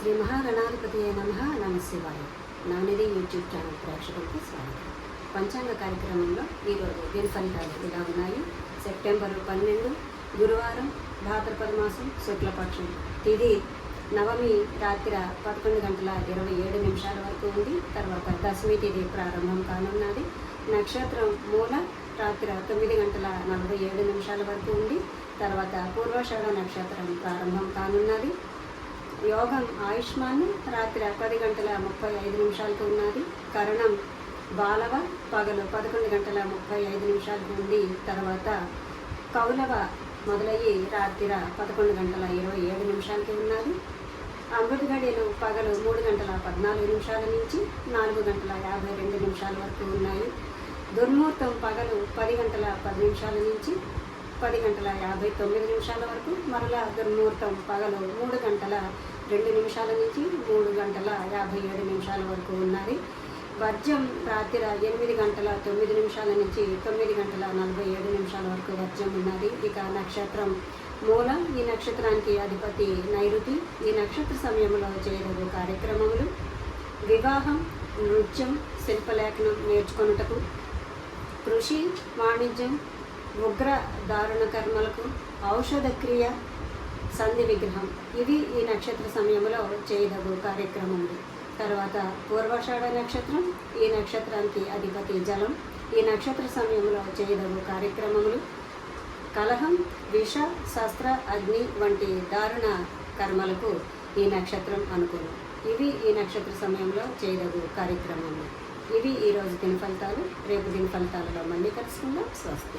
శ్రీ మహాగణాధిపతి నమ. నమ శివాయ. నానిది యూట్యూబ్ ఛానల్ ప్రేక్షకులకు స్వాగతం. పంచాంగ కార్యక్రమంలో ఈరోజు దిన ఫలితాలు ఇలా ఉన్నాయి? సెప్టెంబర్ పన్నెండు గురువారం భాద్రపద మాసం శుక్లపక్షం. తిది నవమి రాత్రి పదకొండు గంటల ఇరవై ఏడు నిమిషాల వరకు ఉంది. తర్వాత దశమి తిది ప్రారంభం కానున్నది. నక్షత్రం మూల రాత్రి తొమ్మిది గంటల నలభై ఏడు నిమిషాల వరకు ఉంది. తర్వాత పూర్వాషాఢ నక్షత్రం ప్రారంభం కానున్నది. యోగం ఆయుష్మాన్ రాత్రి పది గంటల ముప్పై ఐదు నిమిషాలకు ఉన్నది. కరణం బాలవ పగలు పదకొండు గంటల ముప్పై ఐదు నిమిషాలకు ఉంది తర్వాత కౌలవ మొదలయ్యి రాత్రి పదకొండు గంటల ఇరవై ఏడు నిమిషాలకి ఉన్నది. అమృత గడియలు పగలు మూడు గంటల పద్నాలుగు నిమిషాల నుంచి నాలుగు గంటల యాభై రెండు నిమిషాల వరకు ఉన్నాయి. దుర్ముహూర్తం పగలు పది గంటల పది నిమిషాల నుంచి పది గంటల యాభై తొమ్మిది నిమిషాల వరకు మరలా దుర్ముహూర్తం పగలు మూడు గంటల రెండు నిమిషాల నుంచి మూడు గంటల యాభై ఏడు నిమిషాల వరకు ఉన్నది. వర్జం రాత్రి ఎనిమిది గంటల తొమ్మిది నిమిషాల నుంచి తొమ్మిది గంటల నలభై ఏడు నిమిషాల వరకు వర్జం ఉన్నది. ఇక నక్షత్రం మూల. ఈ నక్షత్రానికి అధిపతి నైరుతి. ఈ నక్షత్ర సమయంలో చేయదగు కార్యక్రమములు వివాహం నృత్యం శిల్పలేఖనం నేర్చుకొనుటకు కృషి వాణిజ్యం ఉగ్ర దారుణ కర్మలకు ఔషధ క్రియ సంధి విగ్రహం. ఇవి ఈ నక్షత్ర సమయంలో చేయదగు కార్యక్రమములు తర్వాత పూర్వాషాఢ నక్షత్రం. ఈ నక్షత్రానికి అధిపతి జలం. ఈ నక్షత్ర సమయంలో చేయదగు కార్యక్రమములు కలహం విష శస్త్ర అగ్ని వంటి దారుణ కర్మలకు ఈ నక్షత్రం అనుకూలం. ఇవి ఈ నక్షత్ర సమయంలో చేయదగు కార్యక్రమములు ఇవి ఈరోజు దిన ఫలితాలు రేపు దిన ఫలితాలలో మళ్ళీ కలుసుకుందాం. స్వస్తి.